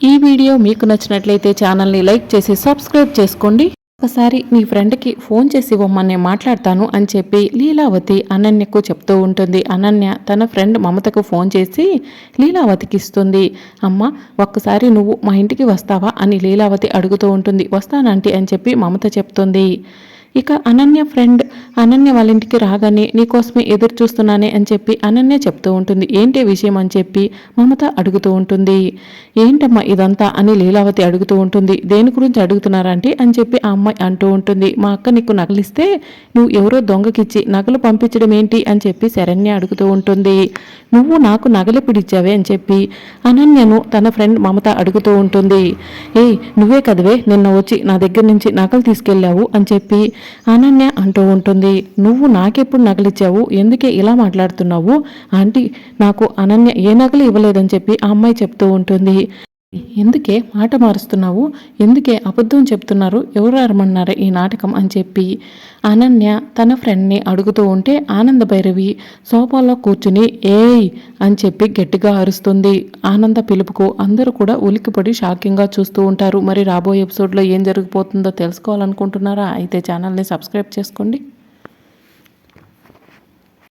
ఈ వీడియో మీకు నచ్చినట్లయితే ఛానల్ని లైక్ చేసి సబ్స్క్రైబ్ చేసుకోండి. ఒకసారి మీ ఫ్రెండ్కి ఫోన్ చేసి ఇవ్వమని మాట్లాడతాను అని చెప్పి లీలావతి అనన్యకు చెప్తూ ఉంటుంది. అనన్య తన ఫ్రెండ్ మమతకు ఫోన్ చేసి లీలావతికి ఇస్తుంది. అమ్మ ఒక్కసారి నువ్వు మా ఇంటికి వస్తావా? అని లీలావతి అడుగుతూ ఉంటుంది. వస్తానంటే అని చెప్పి మమత చెప్తుంది. ఇక అనన్య ఫ్రెండ్ అనన్య వాళ్ళ ఇంటికి రాగానే నీకోసమే ఎదురు చూస్తున్నానే అని చెప్పి అనన్య చెప్తూ ఉంటుంది. ఏంటి విషయం? అని చెప్పి మమత అడుగుతూ ఉంటుంది. ఏంటమ్మా ఇదంతా? అని లీలావతి అడుగుతూ ఉంటుంది. దేని గురించి అడుగుతున్నారంటే అని చెప్పి ఆ అమ్మాయి అంటూ ఉంటుంది. మా అక్క నీకు నగలిస్తే నువ్వు ఎవరో దొంగకిచ్చి నగలు పంపించడం ఏంటి? అని చెప్పి శరణ్య అడుగుతూ ఉంటుంది. నువ్వు నాకు నగలు పిడిచావే అని చెప్పి అనన్యను తన ఫ్రెండ్ మమత అడుగుతూ ఉంటుంది. ఏయ్ నువ్వే కదవే నిన్న వచ్చి నా దగ్గర నుంచి నగలు తీసుకెళ్ళావు అని చెప్పి అనన్య అంటూ ఉంటుంది. నువ్వు నాకెప్పుడు నగలిచ్చావు? ఎందుకే ఇలా మాట్లాడుతున్నావు? ఆంటీ నాకు అనన్య ఏ నగలు ఇవ్వలేదని చెప్పి ఆ అమ్మాయి చెప్తూ ఉంటుంది. ఎందుకే మాట మారుస్తున్నావు? ఎందుకే అబద్ధం చెప్తున్నారు? ఎవరు అరమన్నారు ఈ నాటకం? అని చెప్పి అనన్య తన ఫ్రెండ్ని అడుగుతూ ఉంటే ఆనంద భైరవి సోఫాలో కూర్చుని ఏయ్! అని చెప్పి గట్టిగా అరుస్తుంది. ఆనంద పిలుపుకు అందరూ కూడా ఉలిక్కిపడి షాకింగ్గా చూస్తూ ఉంటారు. మరి రాబోయే ఎపిసోడ్లో ఏం జరిగిపోతుందో తెలుసుకోవాలనుకుంటున్నారా? అయితే ఛానల్ని సబ్స్క్రైబ్ చేసుకోండి.